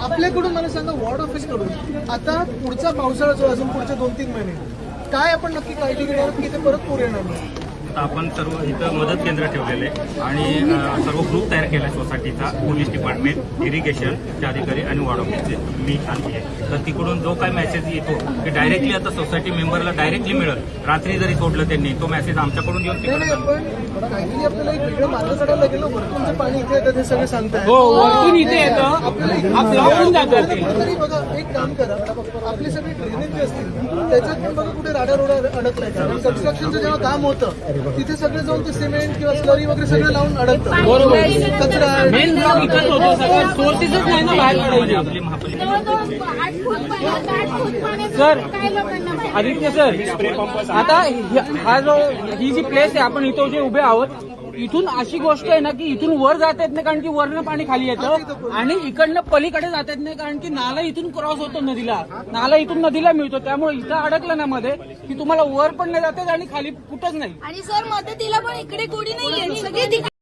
आपल्याकडून मला सांगा वॉर्ड ऑफिसकडून आता पुढचा पावसाळा जो अजून पुढचे दोन तीन महिने काय आपण नक्की काळजी घेणार की ते परत पूर येणार नाही? आपण सर्व इथं मदत केंद्र ठेवलेलं आहे आणि सर्व ग्रुप तयार केला आहे सोसायटीचा पोलीस डिपार्टमेंट इरिगेशनचे अधिकारी आणि वॉर्ड ऑफिसचे मी आहे. तर तिकडून जो काय मेसेज येतो की डायरेक्टली आता सोसायटी मेंबरला डायरेक्टली मिळत रात्री जरी सोडलं त्यांनी तो मेसेज आमच्याकडून येऊन तिकडे हो वरतून इथे येतं. आपल्याला एक- हा ब्लॉक होऊन जातो ते. तरी बघा एक काम करा. आपले सगळे ड्रेनेज जे असतील त्याच्यात पण बघा कुठे राडा रोडा अडकलाय. का कन्स्ट्रक्शनचं जेव्हा काम होतं तिथे सगळे जाऊन ते सिमेंट किंवा स्लरी वगैरे सगळं लावून अडकतं बरोबर. कचरा आहे. मेन ब्लॉक इथंच होतो सगळं. सोर्सेसच नाही ना बाहेर काढायचे आपली महापालिका सर. आदित्य सर आता हा जो ही जी प्लेस आहे आपण इथं जे उभे आहोत इथून अशी गोष्ट आहे ना की इथून वर जाता येत नाही कारण की वरनं पाणी खाली येतं आणि इकडनं पलीकडे जाता येत नाही कारण की नाला इथून क्रॉस होतो नदीला. नाला इथून नदीला मिळतो. त्यामुळे इथं अडकलं ना मध्ये की तुम्हाला वर पण नाही जात आणि खाली कुठंच नाही. आणि सर मदतीला पण इकडे कोणी नाही